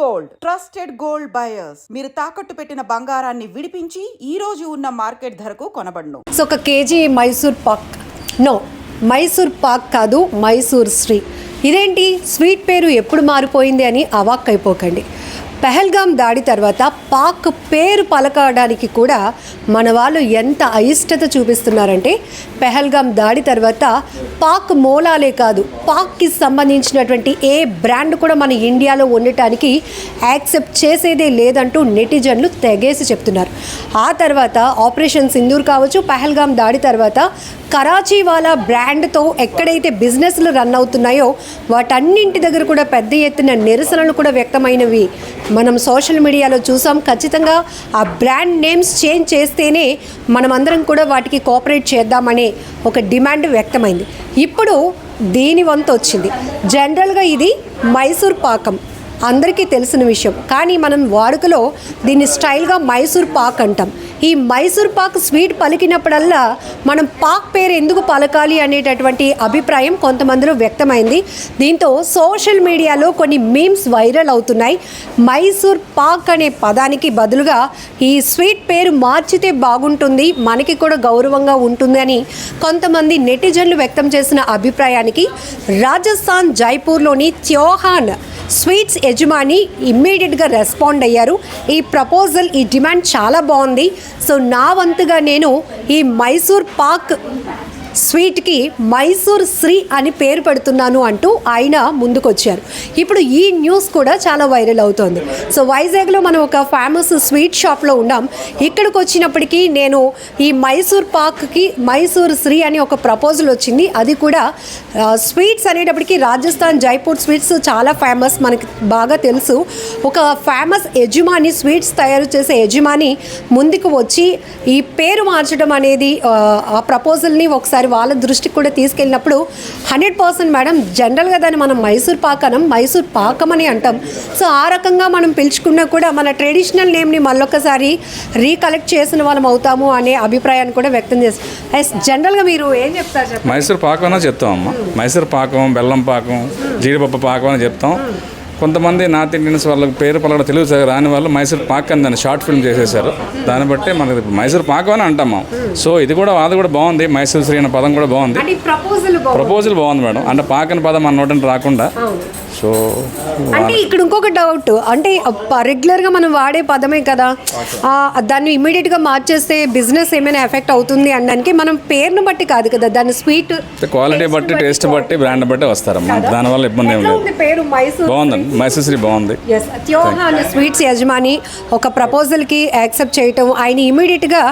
Gold. Trusted gold buyers. మీరు తాకట్టు పెట్టిన బంగారాన్ని విడిపించి ఈ రోజు ఉన్న మార్కెట్ ధరకు కొనబడను. సో ఒక కేజీ మైసూర్ పాక్. నో మైసూర్ పాక్ కాదు మైసూర్ శ్రీ. ఇదేంటి? స్వీట్ పేరు ఎప్పుడు మారిపోయింది అని అవాక్ అయిపోకండి పెహల్గాం దాడి తర్వాత పాక్ పేరు పలకడానికి కూడా మన వాళ్ళు ఎంత అయిష్టత చూపిస్తున్నారంటే పెహల్గాం దాడి తర్వాత పాక్ మూలాలే కాదు పాక్కి సంబంధించినటువంటి ఏ బ్రాండ్ కూడా మన ఇండియాలో ఉండటానికి యాక్సెప్ట్ చేసేదే లేదంటూ నెటిజన్లు తెగేసి చెప్తున్నారు. ఆ తర్వాత ఆపరేషన్ సింధూర్ కావచ్చు పెహల్గామ్ దాడి తర్వాత కరాచీ వాళ్ళ బ్రాండ్తో ఎక్కడైతే బిజినెస్లు రన్ అవుతున్నాయో వాటన్నింటి దగ్గర కూడా పెద్ద ఎత్తున నిరసనలు కూడా వ్యక్తమైనవి. మనం సోషల్ మీడియాలో చూసాం ఖచ్చితంగా ఆ బ్రాండ్ నేమ్స్ చేంజ్ చేస్తేనే మనమందరం కూడా వాటికి కోఆపరేట్ చేద్దామనే ఒక డిమాండ్ వ్యక్తమైంది. ఇప్పుడు దీని వంతు వచ్చింది జనరల్గా ఇది మైసూర్ పాకం. అందరికీ తెలిసిన విషయం. కానీ మనం వాడుకలో దీన్ని స్టైల్గా మైసూర్ పాక్ అంటాం. ఈ మైసూర్ పాక్ స్వీట్ పలికినప్పుడల్లా మనం పాక్ పేరు ఎందుకు పలకాలి అనేటటువంటి అభిప్రాయం కొంతమందిలో వ్యక్తమైంది. దీంతో సోషల్ మీడియాలో కొన్ని మీమ్స్ వైరల్ అవుతున్నాయి. మైసూర్ పాక్ అనే పదానికి బదులుగా ఈ స్వీట్ పేరు మార్చితే బాగుంటుంది మనకి కూడా గౌరవంగా ఉంటుంది అని కొంతమంది నెటిజన్లు వ్యక్తం చేసిన అభిప్రాయానికి రాజస్థాన్ జైపూర్లోని త్యోహాన్ స్వీట్స్ యజమాని ఇమ్మీడియట్గా రెస్పాండ్ అయ్యారు. ఈ ప్రపోజల్ ఈ డిమాండ్ చాలా బాగుంది. సో నా వంతుగా నేను ఈ మైసూర్ పాక్ స్వీట్కి మైసూర్ శ్రీ అని పేరు పెడుతున్నాను అంటూ ఆయన ముందుకొచ్చారు. ఇప్పుడు ఈ న్యూస్ కూడా చాలా వైరల్ అవుతోంది. సో వైజాగ్లో మనం ఒక ఫేమస్ స్వీట్ షాప్లో ఉన్నాం. ఇక్కడికి వచ్చినప్పటికీ నేను ఈ మైసూర్ పాక్కి మైసూర్ శ్రీ అని ఒక ప్రపోజల్ వచ్చింది. అది కూడా స్వీట్స్ అనేటప్పటికి రాజస్థాన్ జైపూర్ స్వీట్స్ చాలా ఫేమస్ మనకి బాగా తెలుసు. ఒక ఫేమస్ యజమాని స్వీట్స్ తయారు చేసే యజమాని ముందుకు వచ్చి ఈ పేరు మార్చడం అనేది ఆ ప్రపోజల్ని ఒకసారి వాళ్ళ దృష్టికి కూడా తీసుకెళ్ళినప్పుడు హండ్రెడ్ పర్సెంట్ మేడం జనరల్గా దాన్ని మనం మైసూర్ పాక్ అనం మైసూర్ పాకం అని అంటాం. సో ఆ రకంగా మనం పిలుచుకున్నా కూడా మన ట్రెడిషనల్ నేమ్ని మళ్ళొకసారి రీకలెక్ట్ చేసిన వాళ్ళం అవుతాము అనే అభిప్రాయాన్ని కూడా వ్యక్తం చేస్తాం ఎస్ జనరల్గా మీరు ఏం చెప్తారు మైసూర్ పాకం అనే చెప్తాం అమ్మ. మైసూర్ పాకం బెల్లం పాకం జీడిపప్పు పాకం అని చెప్తాం. కొంతమంది నార్త్ ఇండియన్స్ వాళ్ళకి పేరు పలకడ తెలుగు రాని వాళ్ళు మైసూర్ పాక్ అని దాన్ని షార్ట్ ఫిల్మ్ చేసేసారు దాన్ని బట్టి మనకి మైసూర్ పాకం అని అంటాం సో ఇది కూడా అది కూడా బాగుంది మైసూర్ శ్రీ అనే పదం కూడా బాగుంది. ప్రపోజల్ బాగుంది. మేడం. అంటే పాక్ అనే పదం మన నోటని రాకుండా సో అంటే ఇక్కడ ఇంకొక డౌట్ అంటే రెగ్యులర్గా మనం వాడే పదమే కదా. దాన్ని ఇమీడియట్గా మార్చేస్తే బిజినెస్ ఏమైనా ఎఫెక్ట్ అవుతుంది అనడానికి మనం పేరును బట్టి కాదు కదా. దాని స్వీట్ క్వాలిటీ బట్టి టేస్ట్ బట్టి బ్రాండ్ బట్టి వస్తారమ్మా. దానివల్ల ఇబ్బంది ఏం లేదు. పేరు? మైసూర్ బాగుందండి మైసూర్ బాగుంది. ఎస్ త్యోహాన్ స్వీట్స్ యజమాని ఒక ప్రపోజల్కి యాక్సెప్ట్ చేయటం ఆయన ఇమీడియట్గా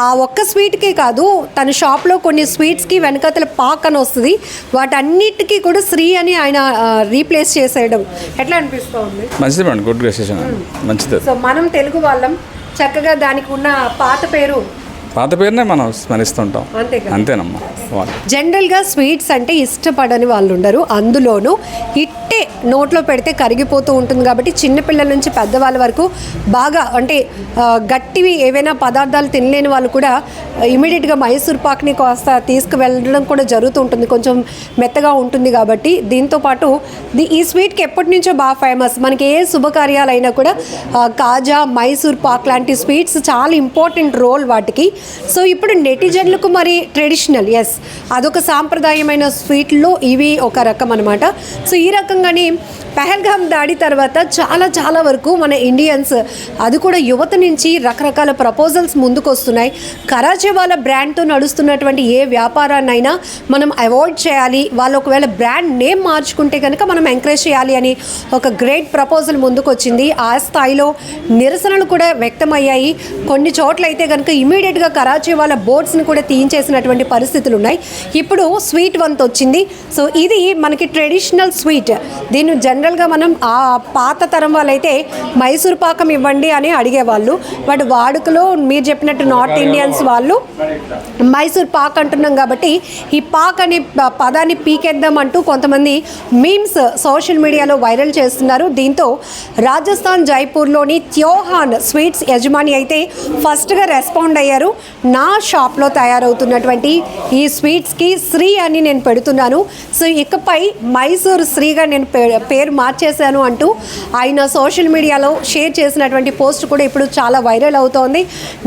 ఆ ఒక్క స్వీట్కే కాదు తన షాప్లో కొన్ని స్వీట్స్కి వెనకతల పాక్ అని వస్తుంది. వాటన్నిటికీ కూడా శ్రీ అని ఆయన రీప్లేస్ చేసేయడం ఎట్లా అనిపిస్తుంది మంచిది మేడం గుడ్ డెసిషన్ మంచిది. సో మనం తెలుగు వాళ్ళం చక్కగా దానికి ఉన్న పాత పేరు పాత పేరునే మనం స్మరిస్తుంటాం. అంతేనమ్మా. జనరల్గా స్వీట్స్ అంటే ఇష్టపడని వాళ్ళు ఉండరు అందులోనూ ఇట్టే నోట్లో పెడితే కరిగిపోతూ ఉంటుంది కాబట్టి చిన్నపిల్లల నుంచి పెద్దవాళ్ళ వరకు బాగా అంటే గట్టివి ఏవైనా పదార్థాలు తినలేని వాళ్ళు కూడా ఇమీడియట్గా మైసూర్ పాక్ని కాస్త తీసుకువెళ్ళడం కూడా జరుగుతూ ఉంటుంది. కొంచెం మెత్తగా ఉంటుంది కాబట్టి దీంతో పాటు ఈ స్వీట్కి ఎప్పటి నుంచో బాగా ఫేమస్. మనకి ఏ శుభకార్యాలైనా కూడా కాజా మైసూర్ పాక్ లాంటి స్వీట్స్ చాలా ఇంపార్టెంట్ రోల్ వాటికి. సో ఇప్పుడు నెటిజన్లకు మరి ట్రెడిషనల్ ఎస్ అదొక సాంప్రదాయమైన స్వీట్లో ఇవి ఒక రకం అనమాట సో ఈ రకంగానే పెహల్గాం దాడి తర్వాత చాలా చాలా వరకు మన ఇండియన్స్ అది కూడా యువత నుంచి రకరకాల ప్రపోజల్స్ ముందుకొస్తున్నాయి. కరాచే వాళ్ళ బ్రాండ్తో నడుస్తున్నటువంటి ఏ వ్యాపారాన్నైనా మనం అవాయిడ్ చేయాలి. వాళ్ళు ఒకవేళ బ్రాండ్ నేమ్ మార్చుకుంటే కనుక మనం ఎంకరేజ్ చేయాలి అని ఒక గ్రేట్ ప్రపోజల్ ముందుకొచ్చింది. ఆ స్థాయిలో నిరసనలు కూడా వ్యక్తమయ్యాయి. కొన్ని చోట్ల అయితే కనుక ఇమీడియట్గా కరాచే వాళ్ళ బోర్డ్స్ని కూడా తీయించేసినటువంటి పరిస్థితులు ఉన్నాయి ఇప్పుడు స్వీట్ వంత్ వచ్చింది సో ఇది మనకి ట్రెడిషనల్ స్వీట్. దీన్ని జనరల్గా మనం ఆ పాత తరం వాళ్ళైతే మైసూర్ పాకం ఇవ్వండి అని అడిగేవాళ్ళు. బట్ వాడుకలో మీరు చెప్పినట్టు నార్త్ ఇండియన్స్ వాళ్ళు మైసూర్ పాక్ అంటున్నాం కాబట్టి ఈ పాక్ అనే పదాన్ని పీకేద్దాం అంటూ కొంతమంది మీమ్స్ సోషల్ మీడియాలో వైరల్ చేస్తున్నారు. దీంతో రాజస్థాన్ జైపూర్లోని త్యోహాన్ స్వీట్స్ యజమాని అయితే ఫస్ట్గా రెస్పాండ్ అయ్యారు. నా షాప్లో తయారవుతున్నటువంటి ఈ స్వీట్స్కి శ్రీ అని నేను పెడుతున్నాను. సో ఇకపై మైసూర్ శ్రీగా నేను నేను పేరు మార్చేశాను అంటూ ఆయన సోషల్ మీడియాలో షేర్ చేసినటువంటి పోస్ట్ కూడా ఇప్పుడు చాలా వైరల్ అవుతోంది.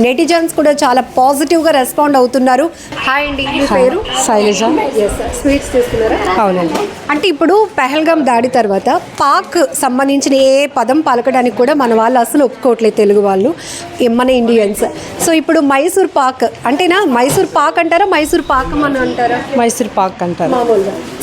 నెటిజన్స్ కూడా చాలా పాజిటివ్గా రెస్పాండ్ అవుతున్నారు. హాయ్ అండి మీ పేరు? శైలజ. స్వీట్స్ తీసుకున్నారా? అవునండి. అంటే ఇప్పుడు పెహల్గాం దాడి తర్వాత పాక్ సంబంధించిన ఏ పదం పలకడానికి కూడా మన వాళ్ళు అసలు ఒప్పుకోవట్లేదు తెలుగు వాళ్ళు మన ఇండియన్స్. సో ఇప్పుడు మైసూర్ పాక్ అంటేనా? మైసూర్ పాక్ అంటారా? మైసూర్ పాకం అని అంటారా? మైసూర్ పాక్ అంటారు.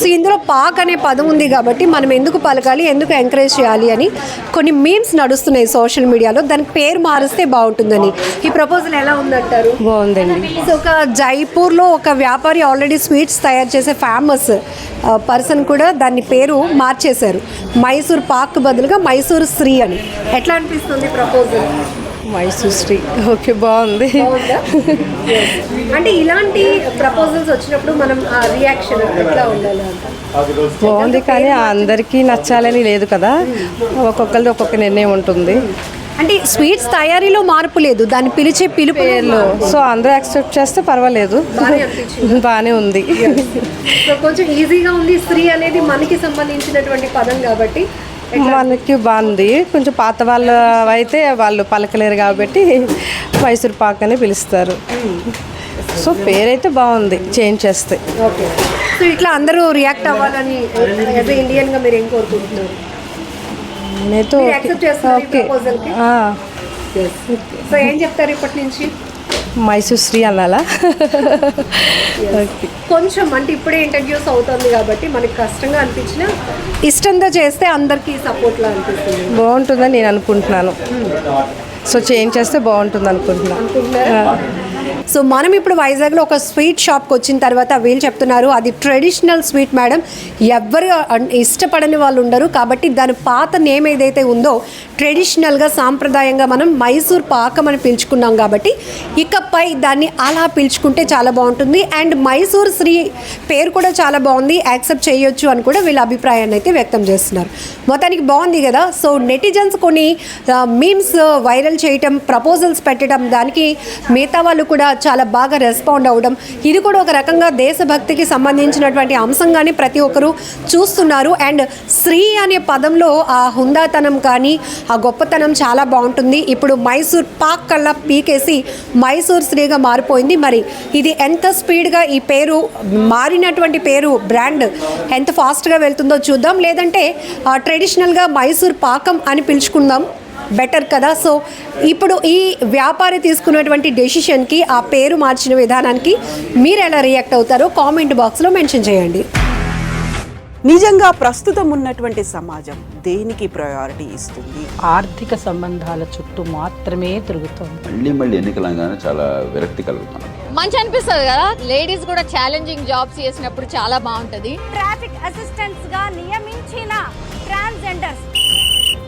సో ఇందులో పాక్ అనే పదం ఉంది కాబట్టి మనం ఎందుకు పలకాలి ఎందుకు ఎంకరేజ్ చేయాలి అని కొన్ని మీమ్స్ నడుస్తున్నాయి సోషల్ మీడియాలో దానికి పేరు మారిస్తే బాగుంటుందని. ఈ ప్రపోజల్ ఎలా ఉందంటారు? బాగుందండి. సో ఒక జైపూర్లో ఒక వ్యాపారి ఆల్రెడీ స్వీట్స్ తయారు చేసే ఫేమస్ పర్సన్ కూడా దాని పేరు మార్చేశారు. మైసూర్ పాక్ బదులుగా మైసూర్ శ్రీ అని. ఎట్లా అనిపిస్తుంది ప్రపోజల్ మైసూర్ శ్రీ. ఓకే బాగుంది. అంటే ఇలాంటి ప్రపోజల్స్ వచ్చినప్పుడు మనం రియాక్షన్ ఎట్లా ఉండాలి అంట? బాగుంది కానీ అందరికీ నచ్చాలని లేదు కదా. ఒక్కొక్కరిది ఒక్కొక్క నిర్ణయం ఉంటుంది. అంటే స్వీట్స్ తయారీలో మార్పు లేదు. దాన్ని పిలిచే పిలుపు సో అందరూ యాక్సెప్ట్ చేస్తే పర్వాలేదు. బాగానే ఉంది. సో కొంచెం ఈజీగా ఉంది. స్త్రీ అనేది మనకి సంబంధించినటువంటి పదం కాబట్టి మనకి బాగుంది కొంచెం పాత వాళ్ళు అయితే వాళ్ళు పలకలేరు కాబట్టి మైసూర్ పాక్ అని పిలుస్తారు. సో పేరైతే బాగుంది చేంజ్ చేస్తే. ఓకే. సో ఇట్లా అందరూ రియాక్ట్ అవ్వాలని యాజ్ ఇండియన్గా మీరు ఏం కోరుకుంటున్నారు? నేనైతే ఓకే. సో ఏం చెప్తారు ఇప్పటి నుంచి? మైసూర్ శ్రీ అనాలా ఓకే కొంచెం అంటే ఇప్పుడే ఇంట్రడ్యూస్ అవుతుంది కాబట్టి మనకి కష్టంగా అనిపించిన ఇష్టంతో చేస్తే అందరికీ సపోర్ట్ లా అనిపిస్తుంది. బాగుంటుందని నేను అనుకుంటున్నాను. సో చేంజ్ చేస్తే బాగుంటుంది అనుకుంటున్నాను సో మనం ఇప్పుడు వైజాగ్లో ఒక స్వీట్ షాప్కి వచ్చిన తర్వాత వీళ్ళు చెప్తున్నారు అది ట్రెడిషనల్ స్వీట్ మేడం. ఎవ్వరు ఇష్టపడని వాళ్ళు ఉండరు. కాబట్టి దాని పాత నేమ్ ఏదైతే ఉందో ట్రెడిషనల్గా సాంప్రదాయంగా మనం మైసూర్ పాకం అని పిలుచుకున్నాం కాబట్టి ఇకపై దాన్ని అలా పిలుచుకుంటే చాలా బాగుంటుంది. అండ్ మైసూర్ శ్రీ పేరు కూడా చాలా బాగుంది. యాక్సెప్ట్ చేయొచ్చు అని కూడా వీళ్ళ అభిప్రాయాన్ని అయితే వ్యక్తం చేస్తున్నారు. మొత్తానికి బాగుంది కదా? సో నెటిజన్స్ కొన్ని మీమ్స్ వైరల్ చేయటం ప్రపోజల్స్ పెట్టడం దానికి మిగతా వాళ్ళు కూడా చాలా బాగా రెస్పాండ్ అవ్వడం ఇది కూడా ఒక రకంగా దేశభక్తికి సంబంధించినటువంటి అంశంగానే ప్రతి ఒక్కరూ చూస్తున్నారు. అండ్ శ్రీ అనే పదంలో ఆ హుందాతనం కానీ ఆ గొప్పతనం చాలా బాగుంటుంది. ఇప్పుడు మైసూర్ పాక్ కల్లా పీకేసి మైసూర్ శ్రీగా మారిపోయింది. మరి ఇది ఎంత స్పీడ్గా ఈ పేరు మారినటువంటి పేరు బ్రాండ్ ఎంత ఫాస్ట్గా వెళ్తుందో చూద్దాం. లేదంటే ఆ, ట్రెడిషనల్గా మైసూర్ పాకం అని పిలుచుకుందాం. బెటర్ కదా. సో ఇప్పుడు ఈ వ్యాపారి తీసుకున్నటువంటి డెసిషన్కి ఆ పేరు మార్చిన విధానానికి మీరు ఎలా రియాక్ట్ అవుతారో కామెంట్ బాక్స్లో మెన్షన్ చేయండి. నిజంగా ప్రస్తుతం ఉన్నటువంటి సమాజం దేనికి ప్రయారిటీ ఇస్తుంది? ఆర్థిక సంబంధాల చుట్టూ మాత్రమే తిరుగుతోంది. మళ్ళీ మళ్ళీ ఎన్నికలంగానే చాలా విరక్తి కలుగుతున్నాం మంచి అనిపిస్తుంది కదా? లేడీస్ కూడా ఛాలెంజింగ్ జాబ్స్ చేసినప్పుడు చాలా బాగుంటది. ట్రాఫిక్ అసిస్టెంట్స్గా నియమించిన ట్రాన్స్జెండర్స్